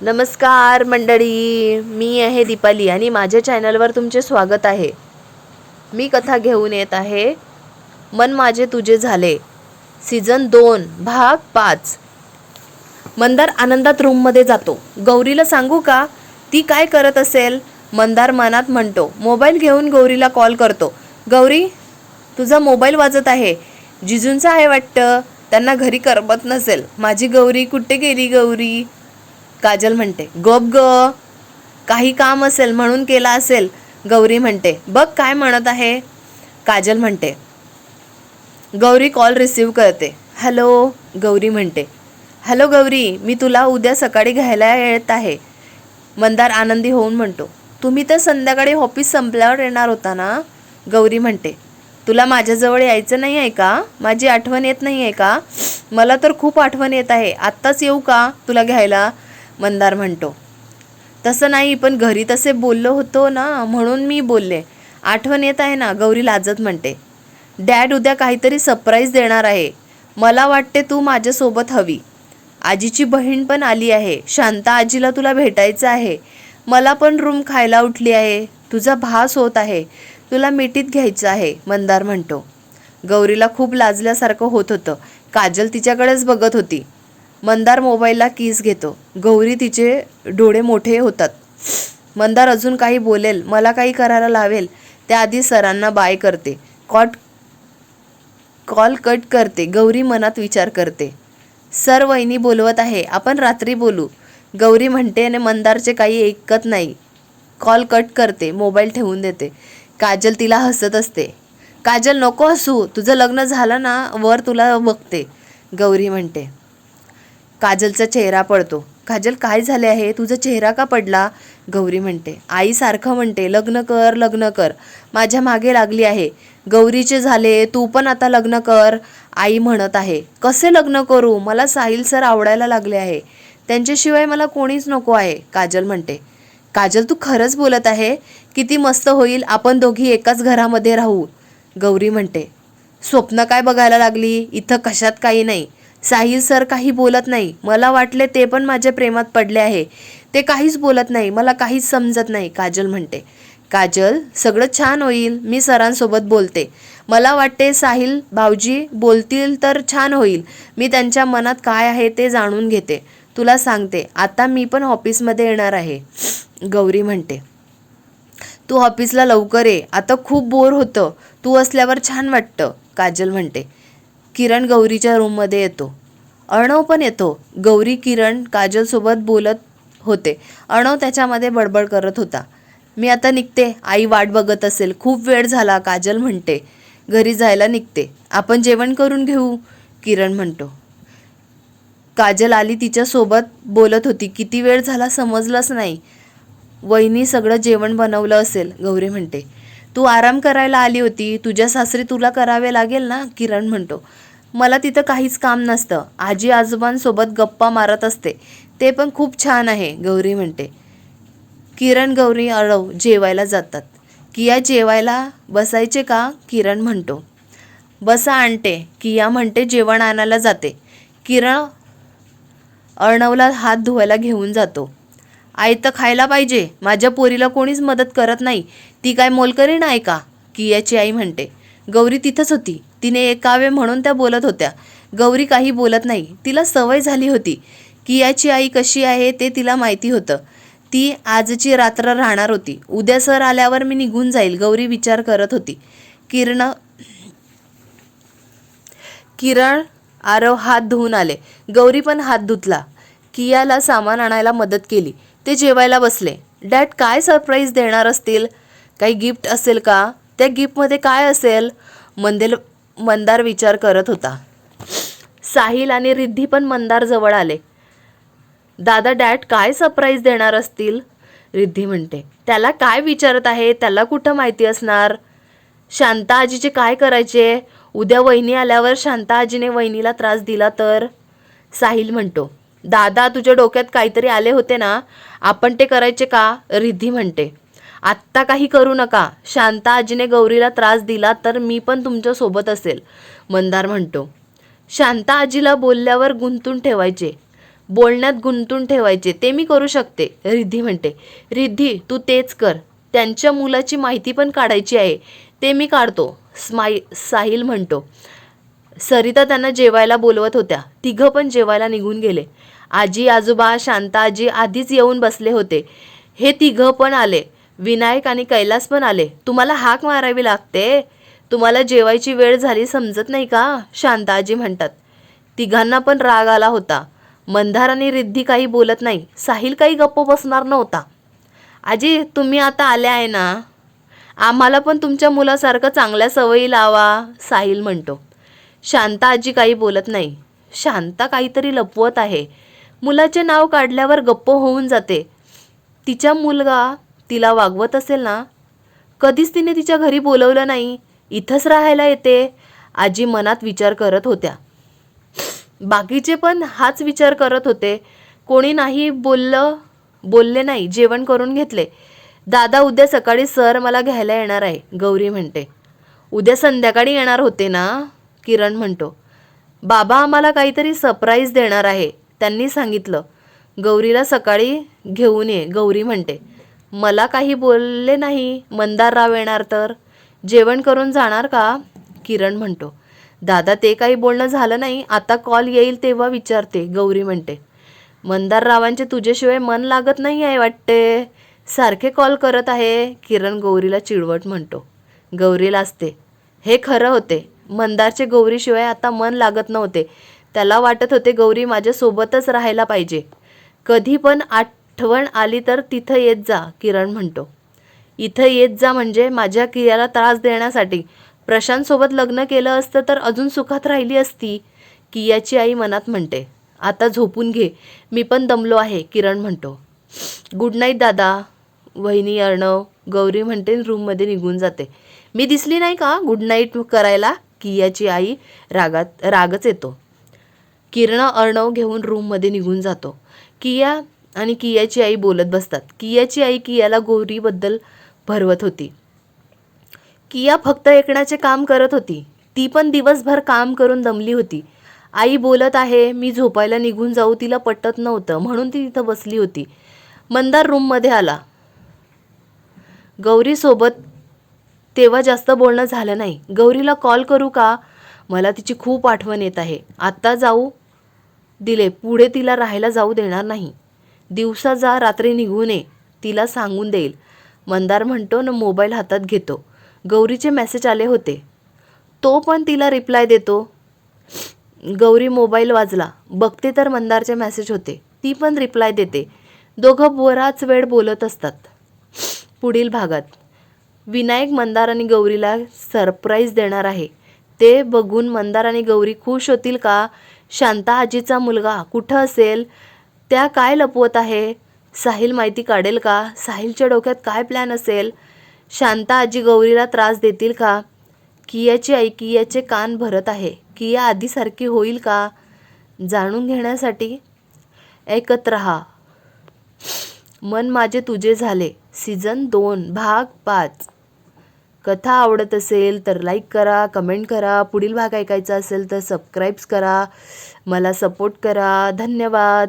नमस्कार मंडळी मी आहे दीपाली आणि माझ्या चॅनलवर तुमचे स्वागत आहे. मी कथा घेऊन येत आहे मन माझे तुझे झाले. सीझन दोन भाग पाच. मंदार आनंदात रूममध्ये जातो. गौरीला सांगू का? ती काय करत असेल? मंदार मनात म्हणतो मोबाईल घेऊन गौरीला कॉल करतो. गौरी तुझा मोबाईल वाजत आहे. जिजूंचा आहे वाटतं. त्यांना घरी करमत नसेल. माझी गौरी कुठे गेली गौरी? काजल म्हणते गप ग काही काम असेल म्हणून केला असेल गौरी म्हणते बघ काय म्हणत आहे. काजल म्हणते गौरी कॉल रिसीव करते. हॅलो गौरी म्हणते हॅलो गौरी मी तुला उद्या सकाळी घ्यायला येत आहे. मंदार आनंदी होऊन म्हणतो तुम्ही तर संध्याकाळी ऑफिस संपल्यावर येणार होता ना? गौरी म्हणते तुला माझ्याजवळ यायचं नाही आहे का? माझी आठवण येत नाही आहे का? मला तर खूप आठवण येत आहे. आत्ताच येऊ का तुला घ्यायला? मंदार म्हणतो. तसं नाही पण घरी तसे बोललो होतो ना म्हणून मी बोलले. आठवण येत आहे ना गौरी लाजत म्हणते. डॅड उद्या काहीतरी सरप्राईज देणार आहे. मला वाटते तू माझ्यासोबत हवी. आजीची बहीण पण आली आहे. शांता आजीला तुला भेटायचं आहे. मला पण रूम खायला उठली आहे. तुझा भास होत आहे. तुला मिठीत घ्यायचं आहे मंदार म्हणतो. गौरीला खूप लाजल्यासारखं होत होतं. काजल तिच्याकडेच बघत होती. मंदार मोबाईलला किस घेतो. गौरी तिचे डोळे मोठे होतात. मंदार अजून काही बोलेल मला काही करायला लावेल त्याआधी सरांना बाय करते. कॉट कॉल कट करते गौरी मनात विचार करते. सर वहिनी बोलवत आहे आपण रात्री बोलू. गौरी म्हणते आणि मंदारचे काही ऐकत नाही. कॉल कट करते मोबाईल ठेवून देते. काजल तिला हसत असते. काजल नको हसू तुझं लग्न झालं ना वर तुला बघते. गौरी म्हणते. काजलचा चेहरा पडतो. काजल काय झाले आहे? तुझा चेहरा का पडला? गौरी म्हणते. आई सारखं म्हणते लग्न कर लग्न कर. माझ्या मागे लागली आहे. गौरीचे झाले तू पण आता लग्न कर. आई म्हणत आहे कसे लग्न करू? मला साहिल सर आवडायला लागले आहे. त्यांच्याशिवाय मला कोणीच नको आहे. काजल म्हणते. काजल तू खरंच बोलत आहे? किती मस्त होईल आपण दोघी एकाच घरामध्ये राहू. गौरी म्हणते. स्वप्न काय बघायला लागली? इथं कशात काही नाही. साहिल सर काही बोलत नाही. मला वाटले ते पण माझ्या प्रेमात पडले आहे. ते काहीच बोलत नाही. मला काहीच समजत नाही काजल म्हणते. काजल सगळं छान होईल. मी सरांसोबत बोलते. मला वाटते साहिल भाऊजी बोलतील तर छान होईल. मी त्यांच्या मनात काय आहे ते जाणून घेते. तुला सांगते. आता मी पण ऑफिसमध्ये येणार आहे. गौरी म्हणते. तू ऑफिसला लवकर ये. आता खूप बोर होतं. तू असल्यावर छान वाटतं. काजल म्हणते. किरण गौरीच्या रूममध्ये येतो. अर्णव पण येतो. गौरी किरण काजलसोबत बोलत होते. अर्णव त्याच्यामध्ये बडबड करत होता. मी आता निघते. आई वाट बघत असेल. खूप वेळ झाला काजल म्हणते. घरी जायला निघते. आपण जेवण करून घेऊ? किरण म्हणतो. काजल आली तिच्यासोबत बोलत होती. किती वेळ झाला समजलंच नाही. वहिनी सगळं जेवण बनवलं असेल गौरी म्हणते. तू आराम करायला आली होती तुझ्या सासरी तुला करावे लागेल ना? किरण म्हणतो. मला तिथं काहीच काम नसतं. आजी आजोबांसोबत गप्पा मारत असते. ते पण खूप छान आहे गौरी म्हणते. किरण गौरी अळव जेवायला जातात. किया जेवायला बसायचे का? किरण म्हणतो. बसा आणते किया म्हणते जेवण आणायला जाते. किरण अर्णवला हात धुवायला घेऊन जातो. आई तर खायला पाहिजे. माझ्या पोरीला कोणीच मदत करत नाही. ती काय मोलकरी आहे का? कियाची आई म्हणते. गौरी तिथंच होती. तिने एकावे म्हणून त्या बोलत होत्या. गौरी काही बोलत नाही. तिला सवय झाली होती कियाची आई कशी आहे ते तिला माहिती होतं. ती आजची रात्र राहणार होती. उद्या सर आल्यावर मी निघून जाईल गौरी विचार करत होती. किरण किरण आरव हात धुवून आले. गौरी पण हात धुतला. कियाला सामान आणायला मदत केली. ते जेवायला बसले. डॅड काय सरप्राईज देणार असतील? काही गिफ्ट असेल का? त्या गिफ्टमध्ये काय असेल? मंदेल मंदार विचार करत होता. साहिल आणि रिद्धी पण मंदार जवळ आले. दादा डॅड काय सरप्राईज देणार असतील? रिद्धी म्हणते. त्याला काय विचारत आहे? त्याला कुठं माहिती असणार? शांता आजीचे काय करायचे? उद्या वहिनी आल्यावर शांता आजीने वहिनीला त्रास दिला तर? साहिल म्हणतो. दादा तुझ्या डोक्यात काहीतरी आले होते ना आपण ते करायचे का? रिद्धी म्हणते. आत्ता काही करू नका. शांता आजीने गौरीला त्रास दिला तर मी पण तुमच्यासोबत असेल मंदार म्हणतो. शांता आजीला बोलल्यावर गुंतून ठेवायचे. बोलण्यात गुंतून ठेवायचे. ते मी करू शकते रिद्धी म्हणते. रिद्धी तू तेच कर. त्यांच्या मुलाची माहिती पण काढायची आहे. ते मी काढतो स्माई साहिल म्हणतो. सरिता त्यांना जेवायला बोलवत होत्या. तिघं पण जेवायला निघून गेले. आजी आजोबा शांता आजी आधीच येऊन बसले होते. हे तिघं पण आले. विनायक आणि कैलास पण आले. तुम्हाला हाक मारावी लागते. तुम्हाला जेवायची वेळ झाली समजत नाही का? शांता आजी म्हणतात. तिघांना पण राग आला होता. मंदार आणि रिद्धी काही बोलत नाही. साहिल काही गप्प बसणार नव्हता. आजी तुम्ही आता आल्या आहे ना? आम्हाला पण तुमच्या मुलासारखं चांगल्या सवयी लावा साहिल म्हणतो. शांता आजी काही बोलत नाही. शांता काहीतरी लपवत आहे. मुलाचे नाव काढल्यावर गप्प होऊन जाते. तिचा मुलगा तिला वागवत असेल ना? कधीच तिने तिच्या घरी बोलवलं नाही. इथंच राहायला येते आजी मनात विचार करत होत्या. बाकीचे पण हाच विचार करत होते. कोणी नाही बोललं बोलले नाही जेवण करून घेतले. दादा उद्या सकाळी सर मला घ्यायला येणार आहे गौरी म्हणते. उद्या संध्याकाळी येणार होते ना? किरण म्हणतो. बाबा आम्हाला काहीतरी सरप्राईज देणार आहे. त्यांनी सांगितलं गौरीला सकाळी घेऊन ये गौरी म्हणते. मला काही बोलले नाही मंदारराव येणार तर? जेवण करून जाणार का? किरण म्हणतो. दादा ते काही बोलणं झालं नाही आता कॉल येईल तेव्हा विचारते गौरी म्हणते. मंदाररावांचे तुझ्याशिवाय मन लागत नाही आहे वाटते? सारखे कॉल करत आहे किरण गौरीला चिडवट म्हणतो. गौरीला असते हे खरं होते. मंदारचे गौरीशिवाय आता मन लागत नव्हते. त्याला वाटत होते गौरी माझ्यासोबतच राहायला पाहिजे. कधी पण आठवण आली तर तिथं येत जा किरण म्हणतो. इथं येत जा म्हणजे माझ्या कियाला त्रास देण्यासाठी. प्रशांतसोबत लग्न केलं असतं तर अजून सुखात राहिली असती कियाची आई मनात म्हणते. आता झोपून घे मी पण दमलो आहे किरण म्हणतो. गुड नाईट दादा वहिनी अर्णव गौरी म्हणते रूममध्ये निघून जाते. मी दिसली नाही का गुड नाईट करायला? कियाची आई रागात रागच येतो. किरण अर्णव घेऊन रूममध्ये निघून जातो. किया आणि कियाची आई बोलत बसतात. कियाची आई कियाला गौरीबद्दल भरवत होती. किया फक्त ऐकण्याचे काम करत होती. ती पण दिवसभर काम करून दमली होती. आई बोलत आहे मी झोपायला निघून जाऊ तिला पटत नव्हतं म्हणून ती तिथं बसली होती. मंदार रूममध्ये आला. गौरीसोबत तेव्हा जास्त बोलणं झालं नाही. गौरीला कॉल करू का? मला तिची खूप आठवण येत आहे. आत्ता जाऊ दिले पुढे तिला राहायला जाऊ देणार नाही. दिवसा जा रात्री निघून ये तिला सांगून देईल. मंदार म्हणतो न मोबाईल हातात घेतो. गौरीचे मेसेज आले होते. तो पण तिला रिप्लाय देतो. गौरी मोबाईल वाजला. बघते तर मंदारचे मेसेज होते. ती पण रिप्लाय देते. दोघं बराच वेळ बोलत असतात. पुढील भागात. विनायक मंदार आणि गौरीला सरप्राईज देणार आहे. ते बघून मंदार आणि गौरी खुश होतील का? शांता आजीचा मुलगा कुठं असेल? त्या काय लपवत आहे? साहिल माहिती काढेल का? साहिलच्या डोक्यात काय प्लॅन असेल? शांता आजी गौरीला त्रास देतील का? कियाची आई कियाचे कान भरत आहे. किया आधीसारखी होईल का? जाणून घेण्यासाठी ऐकत रहा. मन माझे तुझे झाले. सीझन दोन भाग पाच. कथा आवडत असेल तर लाईक करा कमेंट करा पुढील भाग ऐकायचा असेल तर सबस्क्राईब्स करा. मला सपोर्ट करा. धन्यवाद.